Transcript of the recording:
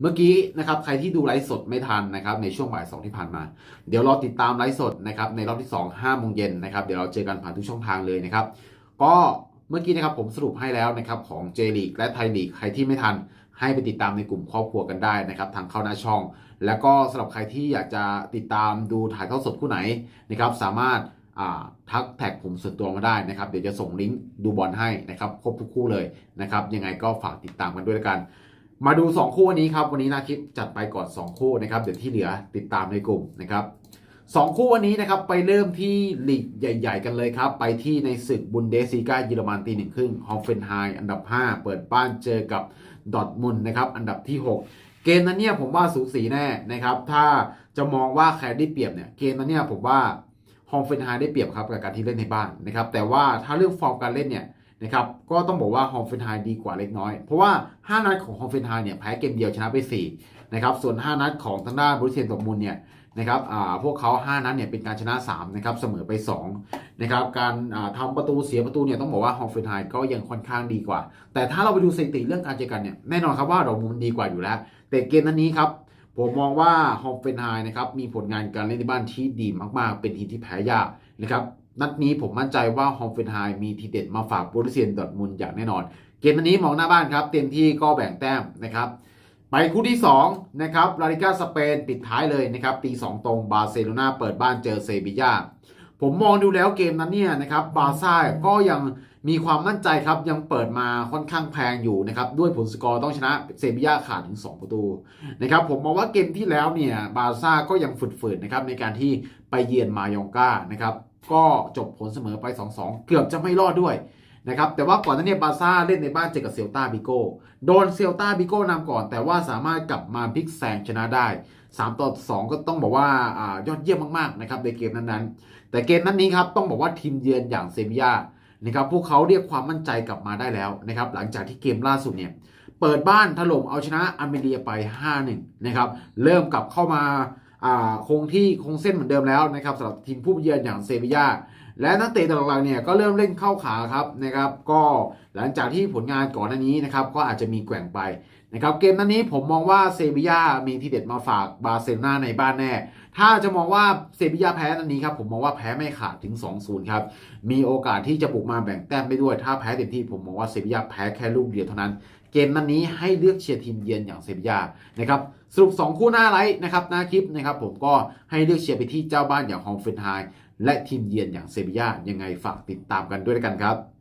เมื่อกี้นะครับใครที่ดูไลฟ์สดไม่ทันนะครับในช่วงบ่ายสองที่ผ่านมา เดี๋ยวรอติดตามไลฟ์สดนะครับในรอบที่2 5โมงเย็นนะครับเดี๋ยวเราเจอกันผ่านทุกช่องทางเลยนะครับก็เมื่อกี้นะครับผมสรุปให้แล้วนะครับของ J League และไทยลีกใครที่ไม่ทันให้ไปติดตามในกลุ่มครอบครัวกันได้นะครับทางเข้าหน้าช่อง แล้วก็สำหรับใครที่อยากจะติดตามดูถ่ายทอดสดคู่ไหนนะครับสามารถทักแท็กผมส่วนตัวมาได้นะครับ เดี๋ยวจะส่งลิงก์ดูบอลให้นะครับครบทุกคู่เลยนะครับยังไงก็ฝากติดตามกันด้วยแล้วกัน มาดู 2 คู่วันนี้ครับ วันนี้นาคิดจัดไปก่อน 2 คู่นะครับ เดี๋ยวที่เหลือติดตามในกลุ่มนะครับสองคู่วันนี้นะครับไปเริ่มที่ลีกใหญ่ ๆ กันเลยครับ ไปที่ในศึกบุนเดสซีกาเยอรมันตีหนึ่งครึ่งฮอฟเฟนไฮอันดับ 5 เปิดบ้านเจอกับดอทมุนนะครับอันดับที่ 6 เกมนั้นเนี่ยผมว่าสูสีแน่นะครับ ถ้าจะมองว่าใครได้เปรียบเนี่ยเกมนั้นเนี่ยผมว่าฮอฟเฟนไฮได้เปรียบครับกับการที่เล่นในบ้านนะครับแต่ว่าถ้าเรื่องฟอร์มการเล่นเนี่ย นะครับก็ต้องบอกว่าฮอมเฟนไฮดีกว่าเล็กน้อย เพราะว่า 5 นัดของฮอมเฟนไฮเนี่ยแพ้เกมเดียวชนะไป4นะครับส่วน 5 นัดของทางด้านบริเซียนตกมุนเนี่ยนะครับพวกเขา 5 นัดเนี่ยเป็นการชนะ3นะครับเสมอไป2นะครับการอ่าทำประตูเสียประตูเนี่ยต้องบอกว่าฮอมเฟนไฮก็ยังค่อนข้างดีกว่า แต่ถ้าเราไปดูสถิติเรื่องการเจอกันเนี่ยแน่นอนครับว่าเรามุนดีกว่าอยู่แล้ว แต่เกมนั้นนี้ครับผมมองว่าฮอมเฟนไฮนะครับมีผลงานการเล่นในบ้านที่ดีมากๆ เป็นทีมที่แพ้ยากนะครับ นัดนี้ผมมั่นใจว่าฮอมเฟนไฮมีทีเด็ดมาฝากโบรุเซียนดอร์ทมุนอย่างแน่นอน เกมนัดนี้มองหน้าบ้านครับ เต็มที่ก็แบ่งแต้มนะครับไปคู่ที่2นะครับลาลิกาสเปนปิดท้ายเลยนะครับตี2ตรงบาร์เซโลนาเปิดบ้านเจอเซบียาผมมองดูแล้วเกมนั้นเนี่ยนะครับบาร์ซ่าก็ยังมีความมั่นใจครับยังเปิดมาค่อนข้างแพงอยู่นะครับด้วยผลสกอร์ต้องชนะเซบียาขาดถึง 2 ประตูนะครับผมมองว่าเกมที่แล้วเนี่ยบาร์ซ่าก็ยังฝืดๆนะครับในการที่ไปเยือนมายองกานะครับ ก็จบผลเสมอไป 2-2 เกือบจะไม่รอดด้วยนะครับแต่ว่าก่อนหน้านี้บาซ่าเล่นในบ้านเจอกับเซลตาบิโกโดนเซลตาบิโกนำก่อน แต่ว่าสามารถกลับมาพลิกแซงชนะได้ 3 ต่อ 2 ก็ต้องบอกว่าอยอดเยี่ยมมากๆนะครับในเกมนั้นๆ แต่เกมนั้นนี้ครับต้องบอกว่าทีมเยือนอย่างเซบียานะครับพวกเขาเรียกความมั่นใจกลับมาได้แล้วนะครับหลังจากที่เกมล่าสุดเนี่ยเปิดบ้านถล่มเอาชนะอาร์เมเนียไป 5-1 นะครับเริ่มกลับเข้ามา คงที่คงเส้นเหมือนเดิมแล้วนะครับสำหรับทีมผู้เยือนอย่างเซบียาและนักเตะตหลังๆเนี่ยก็เริ่มเล่นเข้าขาครับนะครับก็หลังจากที่ผลงานก่อนหน้านี้นะครับก็อาจจะมีแกว่งไปนะครับเกมนั้นนี้ผมมองว่าเซบียามีทีเด็ดมาฝากบาร์เซโลนาในบ้านแน่ ถ้าจะมองว่าเซบียาแพ้นันนี้ครับผมมองว่าแพ้ไม่ขาดถึง 2-0 ครับ มีโอกาสที่จะบุกมาแบ่งแต้มได้ด้วย ถ้าแพ้เต็มที่ผมมองว่าเซบียาแพ้แค่ลูกเดียวเท่านั้น เกมนั้นนี้ให้เลือกเชียร์ทีมเยือนอย่างเซบียานะครับสรุป 2 คู่หน้าไลท์นะครับหน้าคลิปนะครับผมก็ให้เลือกเชียร์ไปที่เจ้าบ้านอย่างฮองเฟนไฮและทีมเยือนอย่างเซบียายังไงฝากติดตามกันด้วยกันครับ